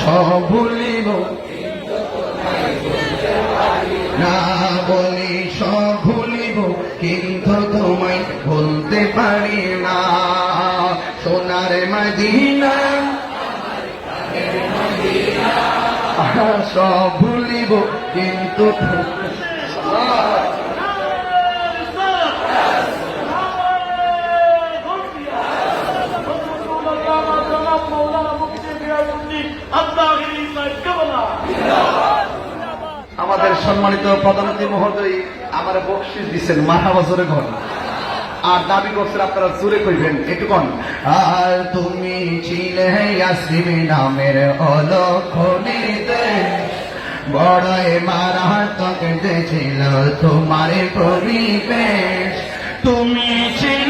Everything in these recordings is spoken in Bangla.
সব ভুলিব না বলি সব ভুলিব কিন্তু তোমায় ভুলতে পারি না। সোনার মদিনা সব ভুলিব কিন্তু আমাদের সম্মানিত প্রধানমন্ত্রী মহোদয়, আমার বকশিস দিচ্ছেন মাথা বছরে ঘর। আর দাবি করছেন আপনারা জোরে কইবেন, একটু কন। আর তুমি ছিলে ইয়াসিমি নামের অলক্ষণীতে বড়ই মারাত্মক ছিল তোমার পরিবেশ। তুমি ছিলে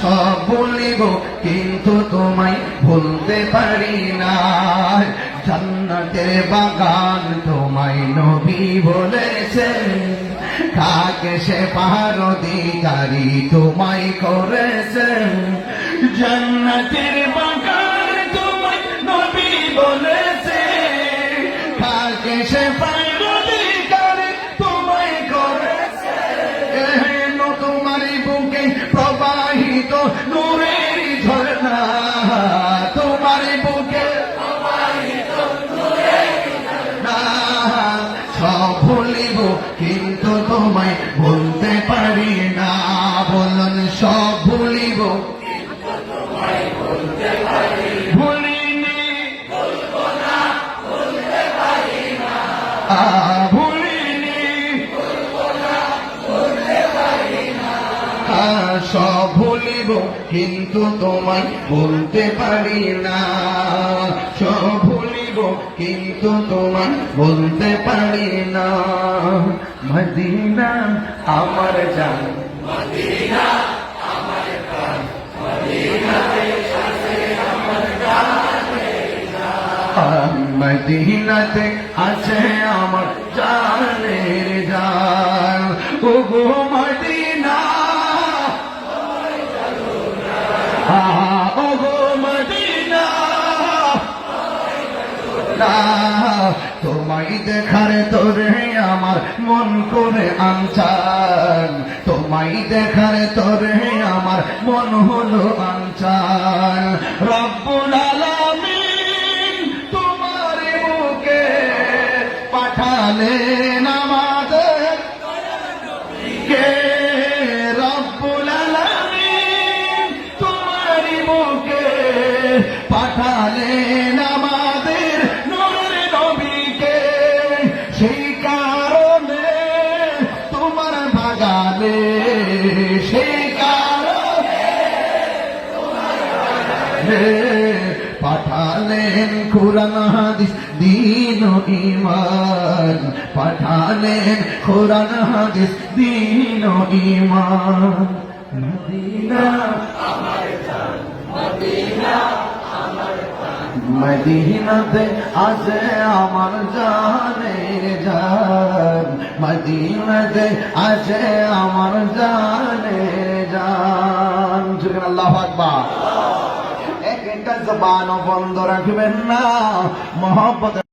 সব বলিব, কিন্তু তোমায় ভুলতে পারি না। জান্নাতের বাগান তোমায় নবী বলেছেন কাকে সে পাহাড় অধিকারী তোমায় করেছেন জান্নাতের তোমায় বলতে পারি না। বলুন সব ভুলিব। ভুলিনি। ভুলবো না ভুলতে পারি ভুলিনি সব ভুলিব কিন্তু তোমায় বলতে পারি না। সব ভুলিব কিন্তু তোমায় বলতে পারি না। মদিনা আমার জান। আহ, মদিনাতে আছে আমার জান। না, তোমায় দেখার তোরে আমার মন করে আনচান। তোমায় দেখার তোরে আমার মন হলো আনচান। রব্বুল আলামিন তোমার বুকে পাঠালেন আমাদের। কে? রব্বুল আলামিন তোমার বুকে পাঠালেন আমাদের। সেই কারণে তোমার বাগানে, সেই কারণে পাঠালেন কোরআন, হাদিস, দিন ইমান পাঠালেন কোরআন, হাদিস, দিন ইমান মদিনা মদিনাতে আছে আমার জানে জান। মদিনাতে আছে আমার জানে জান। শুকর আল্লাহ আকবার। একটা জবানও বন্ধ রাখবেন না। মহব্বত